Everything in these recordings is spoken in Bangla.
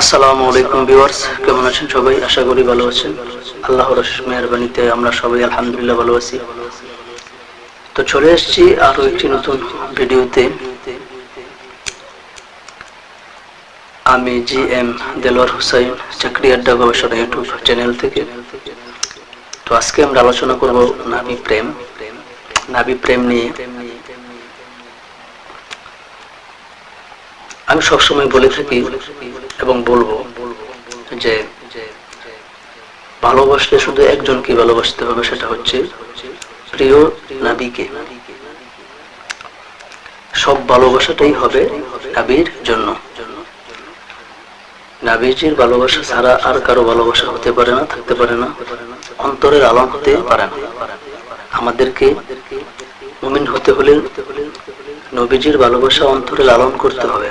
আসসালামু আলাইকুম ভিউয়ার্স, কেমন আছেন সবাই? আশা করি ভালো আছেন। আল্লাহর মেহরবানিতে আমরা সবাই আলহামদুলিল্লাহ ভালো আছি। তো চলে এসেছি আরও একটি নতুন ভিডিওতে। আমি জি এম দেলোয়ার হুসাইন, চাকরি আড্ডা গবেষণা ইউটিউব চ্যানেল থেকে। তো আজকে আমরা আলোচনা করব নাবি প্রেম। নাবি প্রেম নিয়ে। আমি সবসময় বলে থাকি এবং বলব যে ভালোবাসলে শুধু একজনকে ভালোবাসতে হবে, সেটা হচ্ছে প্রিয় নাবিকে। সব ভালোবাসাটাই হবে নাবির জন্য। নাবিজির ভালোবাসা ছাড়া আর কারও ভালোবাসা হতে পারে না, থাকতে পারে না, অন্তরের আলম হতে পারে না। আমাদেরকে মুমিন হতে হলে নবীজির ভালোবাসা অন্তরে লালন করতে হবে।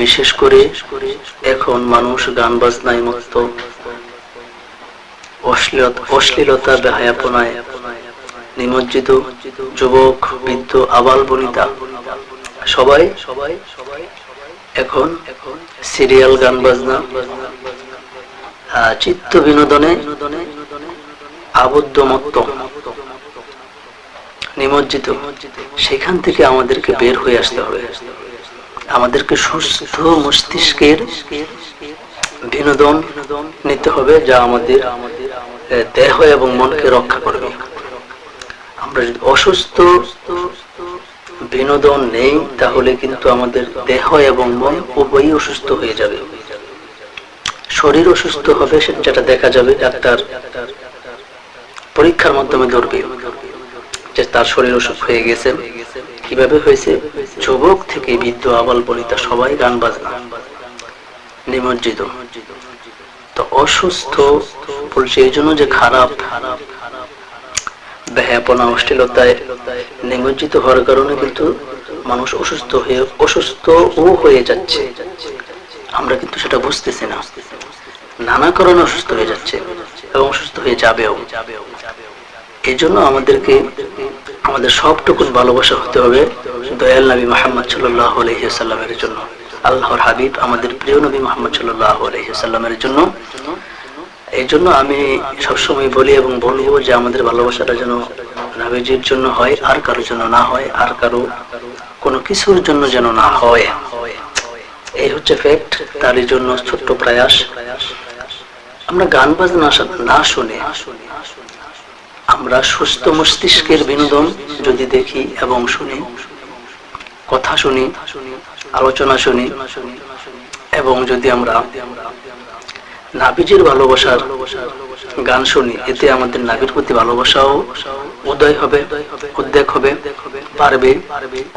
বিশেষ করে এখন মানুষ গান বাজনায় মত অশ্লীলতা বেহায়াপনায় নিমজ্জিত যুবক, বৃদ্ধ, আবাল বনিতা। সবাই সবাই সবাই এখন এখন সিরিয়াল গান বাজনা চিত্ত বিনোদনে আবদ্ধ মত্ত নিমজ্জিত। সেখান থেকে আমাদেরকে বের হয়ে আসতে হবে। আমাদেরকে সুস্থ মস্তিষ্কের বিনোদন নিতে হবে, যা আমাদের দেহ এবং মনকে রক্ষা করবে। আমরা যদি অসুস্থ বিনোদন নেই, তাহলে কিন্তু আমাদের দেহ এবং মন উভয়ই অসুস্থ হয়ে যাবে। শরীর অসুস্থ হবে যেটা দেখা যাবে, ডাক্তার পরীক্ষার মাধ্যমে ধরবে যে তার শরীর অসুখ হয়ে গেছে। কীভাবে হয়েছে? যুবক থেকে বৃদ্ধ আবাল বলিতা সবাই গান বাজনা। নিমজ্জিত। তো অসুস্থ বলছে এই জন্য যে খারাপ ব্যাপনা অশ্লীলতায় নিমজ্জিত হওয়ার কারণে কিন্তু মানুষ অসুস্থ হয়ে অসুস্থ ও হয়ে যাচ্ছে। আমরা কিন্তু সেটা বুঝতেছি না। নানা কারণে অসুস্থ হয়ে যাচ্ছে এবং অসুস্থ হয়ে যাবেও যাবেও। এই জন্য আমাদেরকে, আমাদের সবটুকুন ভালোবাসা হতে হবে দয়াল নবী মোহাম্মদ সাল্লাহ আলহিসাল্লামের জন্য। আল্লাহর হাবিব আমাদের প্রিয় নবী মোহাম্মদ সাল্লাহ আলহিসাল্লামের জন্য। এই জন্য আমি সবসময় বলি এবং বলব যে আমাদের ভালোবাসাটা যেন নাবিজির জন্য হয়, আর কারোর জন্য না হয়, আর কারও কোনো কিছুর জন্য যেন না হয়। এই হচ্ছে ফ্যাক্ট তারই জন্য ছোট্ট প্রয়াস। আমরা গান বাজনা না শুনে আমরা সুস্থ মস্তিষ্কের বিনোদন যদি দেখি এবং শুনি, কথা শুনি, আলোচনা শুনি, এবং যদি আমরা নাবিজির ভালোবাসার গান শুনি, এতে আমাদের নাবির প্রতি ভালোবাসাও উদয় হবে, উদ্বেগ হবে, পারবে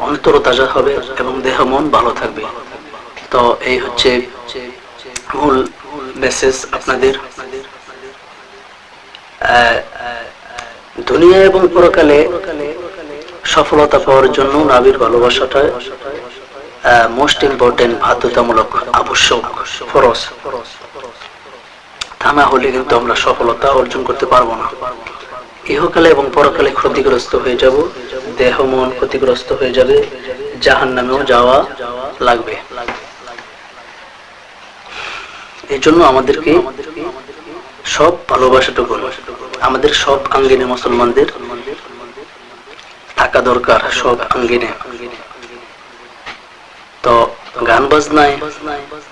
অন্তর তাজা হবে এবং দেহ মন ভালো থাকবে। তো এই হচ্ছে মূল মেসেজ আপনাদের। দুনিয়া এবং পরকালে সফলতা পাওয়ার জন্য নাবির ভালোবাসাটা মোস্ট ইম্পর্টেন্ট বাধ্যতামূলক, আবশ্যক ফরস তা না হলে কিন্তু আমরা সফলতা অর্জন করতে পারব না। ইহকালে এবং পরকালে ক্ষতিগ্রস্ত হয়ে যাব, দেহ মন ক্ষতিগ্রস্ত হয়ে যাবে জাহান নামেও যাওয়া লাগবে। এই জন্য আমাদেরকে সব ভালোবাসাটুকু আমাদের সব আঙ্গিনে মুসলমানদের থাকা দরকার, সব আঙ্গিনে। তো গান বাজনায়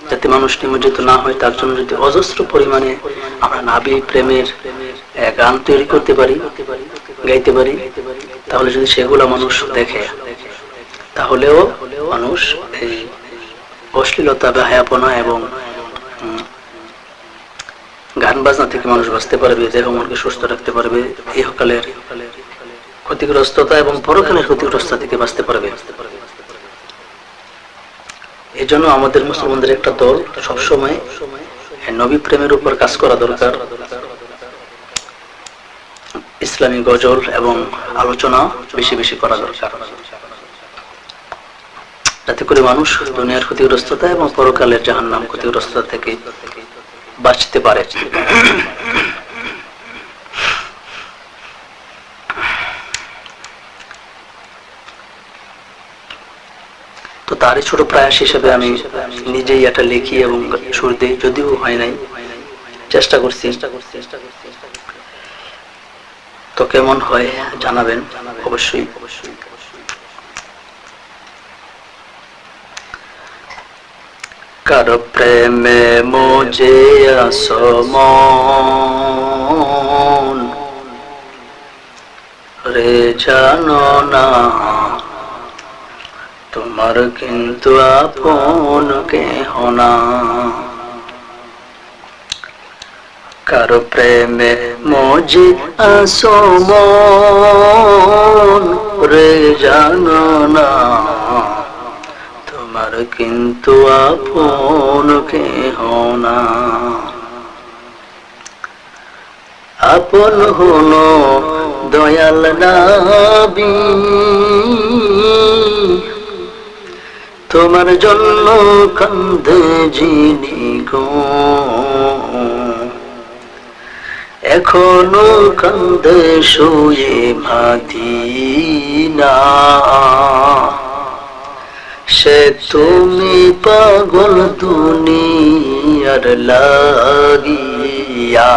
যাতে মানুষ নিমজ্জিত না হয়, তার জন্য যদি অজস্র পরিমাণে আমরা নাবি প্রেমের গান তৈরি করতে পারি, গাইতে পারি, তাহলে যদি সেগুলো মানুষ দেখে, তাহলেও মানুষ এই অশ্লীলতা বা হ্যাপনা এবং গান বাজনা থেকে মানুষ বাঁচতে পারবে দেহ মনকে সুস্থ রাখতে পারবে ইহকালের ক্ষতিগ্রস্ততা এবং পরকালের ক্ষতিগ্রস্ততা থেকে বাঁচতে পারবে। এই জন্য আমাদের মুসলমানদের একটা দল সবসময় নবী প্রেমের উপর কাজ করা দরকার। ইসলামী গজল এবং আলোচনা বেশি বেশি করা দরকার। যাতে করে মানুষ দুনিয়ার ক্ষতিগ্রস্ততা এবং পরকালের জাহান নাম ক্ষতিগ্রস্ততা থেকে বাঁচতে পারে। তো তারই ছোট প্রয়াস হিসেবে আমি নিজেই এটা লিখি এবং সুর দিই, যদিও হয় নাই। চেষ্টা করছি। চেষ্টা করছি চেষ্টা করছি তো কেমন হয় জানাবেন অবশ্যই অবশ্যই। কার প্রেমে মোজে আসমন রে জানো না, তোমার কিন্তু আপন কেহ না। কারও প্রেমে মজি আসমন রে জানো না কিন্তু আপন কেহ না। আপন হলো দয়াল নাবি। তোমার জন্য কান্দে জিনি গো। এখনও কান্দে শুয়ে মাদিনা সে তুমি পাগল দুনিয়ার লাগিয়া।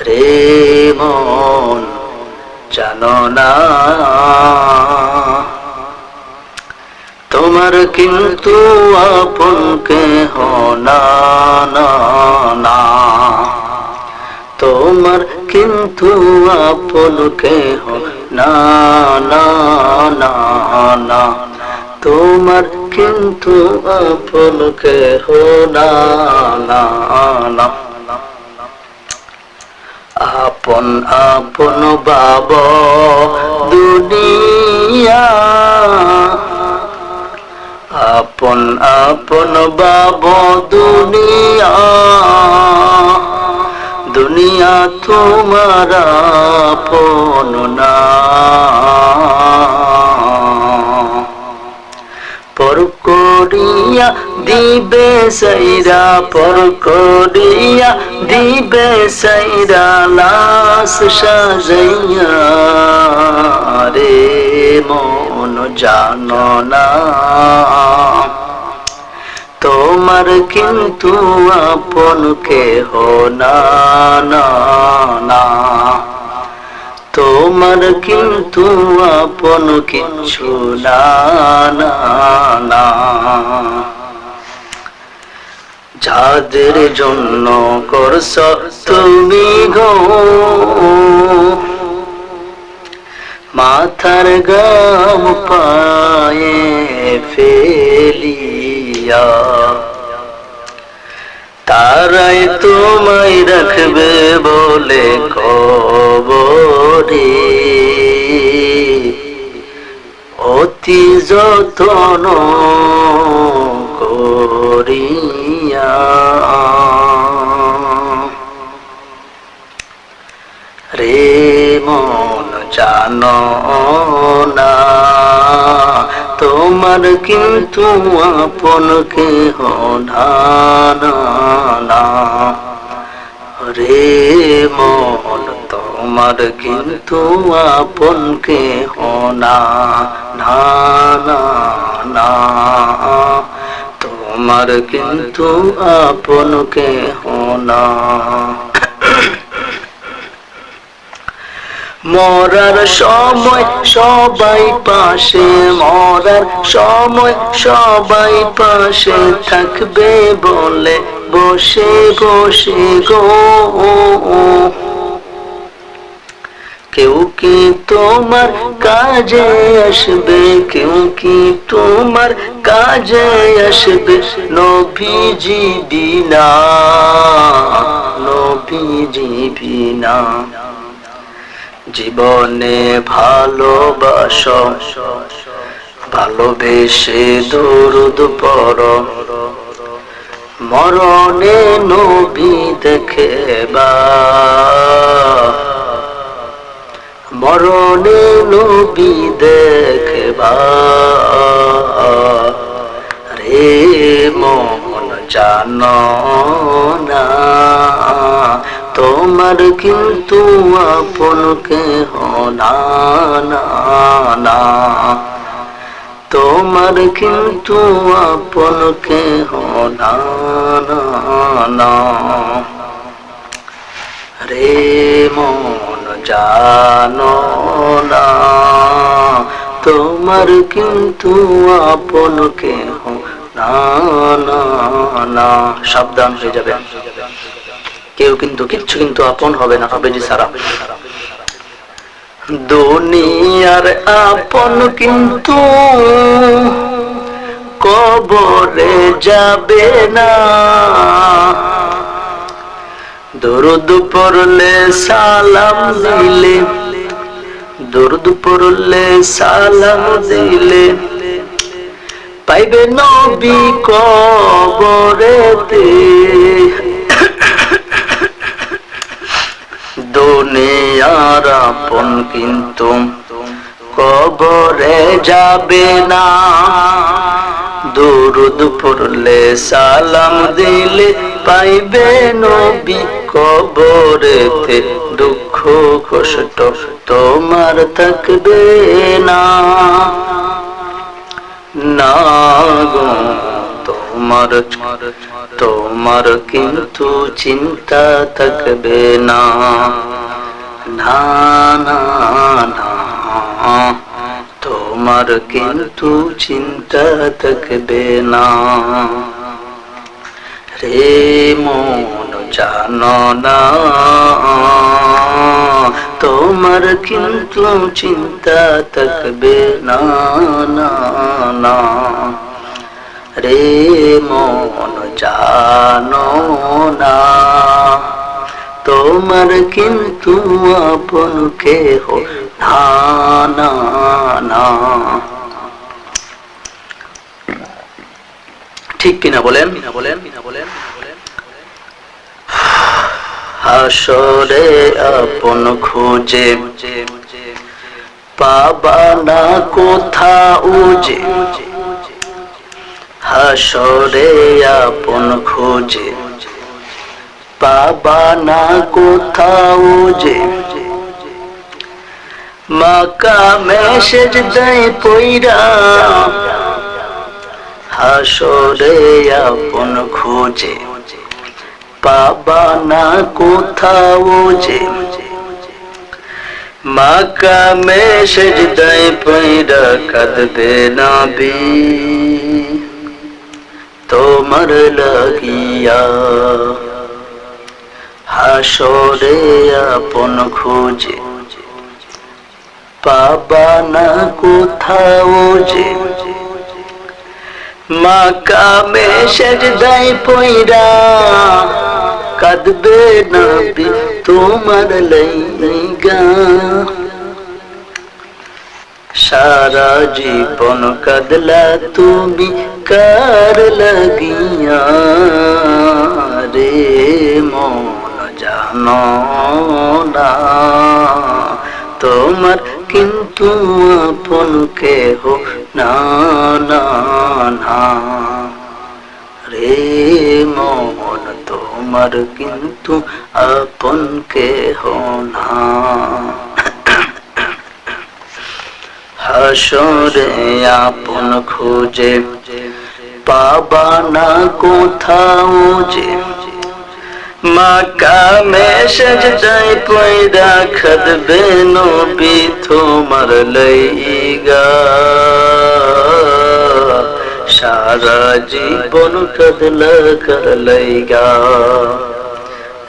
রে মন, জানো না। তোমার কিন্তু আপন কেহ না না তোমার কিন্তু আপন কেহ না না না না। তোমার কিন্তু আপন কেহ না আপন আপন বাব দুনিয়া। আপন আপন বাব দুনিয়া। দুনিয়া তোমার আপন না। পর দিবে সাইরা পর দিবে সাইরা, লাশ সাজাইয়া। রে মন জানো না। তোমার কিন্তু আপন কেহ না না না। তোমার কিন্তু আপন কিছু না যাদের জন্য করছ তুমি গো। মাথার গাম পায়ে ফেলিয়া, তারাই তোমায় রাখবে বলে কবরে অতি যতন করিয়া। রে মন জানো না তোমার কিন্তু আপন কেহ না রে তোমার কিন্তু আপন কেহ না তোমার কিন্তু আপন না। মরার সময় সবাই পাশে, মরার সময় সবাই পাশে থাকবে বলে বসে বসে গো। কেউ কি তোমার কাজে আসবে? কেউ কি তোমার কাজে আসবে? নবীজি বিনা নবীজি বিনা। জীবনে ভালোবাস, ভালোবেসে দরুদ পর মরণে নবী দেখে বা মরণে নবী দেখে বা রে মন জানো না তোমার কিন্তু আপন কেহ না না তোমার কিন্তু আপন না, না রে মন জানো না, তোমার কিন্তু আপন কেহ না সাবধান হয়ে যাবে। কেউ কিন্তু, কিচ্ছু কিন্তু আপন হবে না, হবে যে সারা দুনিয়ার আপন কিন্তু কবরে যাবে না। দরুদ পড়লে সালাম দিলে, দরুদ পড়লে সালাম দিলে। পাইবে নবী কবরেতে। দুনিয়ার আপন কিন্তু কবরে যাবে না। দরুদ পড়লে সালাম দিলে পাইবে নবী কবরেতে দুঃখ কষ্ট তোমার থাকবে না। না তোমার তোমার কিন্তু চিন্তা থাকবে না না না, তোমার কিন্তু চিন্তা থাকবে না। রে মন জানো না, তোমার কিন্তু চিন্তা থাকবে না না রে মন জানো না, তোমার কিন্তু আপন কেহ না না না। ঠিক কিনা বলেন কিনা বলেন কিনা বলেন? হাসরে আপন খুঁজে। পাবা না কোথাও যে। হাসরে আপন খুঁজে। পাবা না কোথাও যে। মাকা মেসেজ দেয় পইরা। হাসরে আপন খুঁজে। পাবা না কোথাও যে। মাকা মেসেজ দেয় পইরা কাঁদবে না বি। তোমার লাগিয়া হাসরে আপন খুঁজে। পাবা না কোথাও যে। মাকা মেসেজ দেয় পইরা কাঁদবে না তোমার লাইগা সারা জীবন কাদলা তুমি কার লাগিয়া রে মন জানো না তোমার কিন্তু আপন কেহ না না রে মন তোমার কিন্তু আপন না। হাসরে আপন খুঁজে পাবা না কোথাও যে। মাকা মেসেজ দাই পয়দা খদবে নবী তোমার লইগা। সারা জীবন কদলা কর লইগা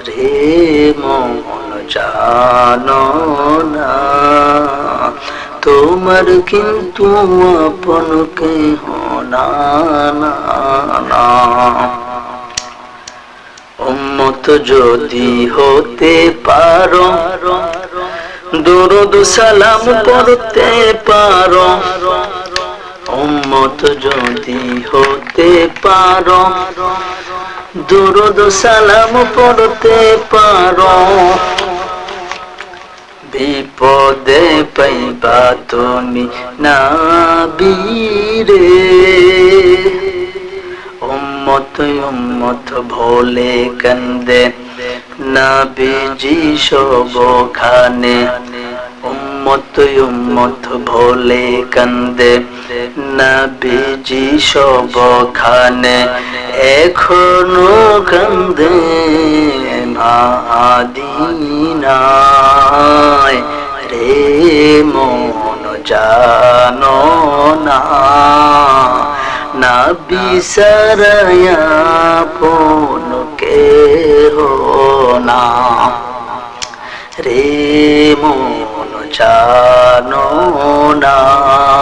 রে মন জানো না তোমার কিন্তু আপন না না না উম্মত যদি হতে পারো দরুদ সালাম পড়তে পারো উম্মত যদি হতে পারো, দরুদ সালাম পড়তে পারো। বিপদে পাইবা তুমি না বীরে উম্মত উম্মত ভোলে কান্দে না বিজি সবখানে। উম্মত উম্মত ভোলে কান্দে নবীজি সবখানে, এখনও কান্দে মাদিনায় রে মন জানো না। নবী সরায়া পন কে না। রে মন জানো না।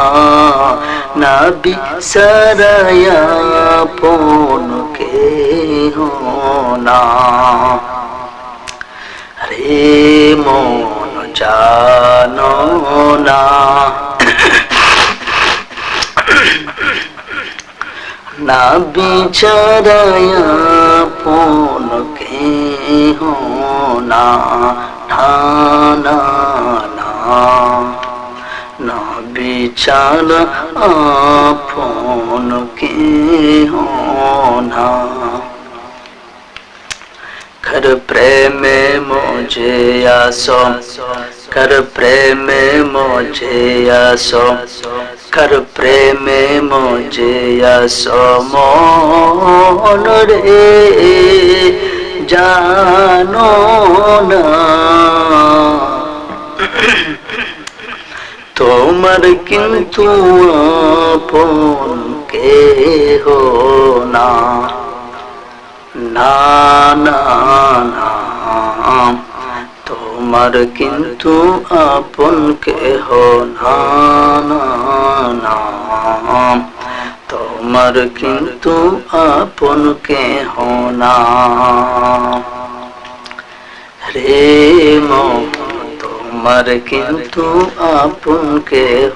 নবী সরায়া পন কে না রে মন জানো না না বিচারায়া পন কে না না না বিছানা আপন কেহ না কর প্রেমে মোঝে আসো কর প্রেমে মোঝে আসো কর প্রেমে মোঝে আসো মন রে জানো না তোমার কিন্তু আপন কে হো না না না, তোমার কিন্তু আপন কেহ না না তোমার কিন্তু আপন কেহ না। রে মন তোমার কিন্তু আপন কেহ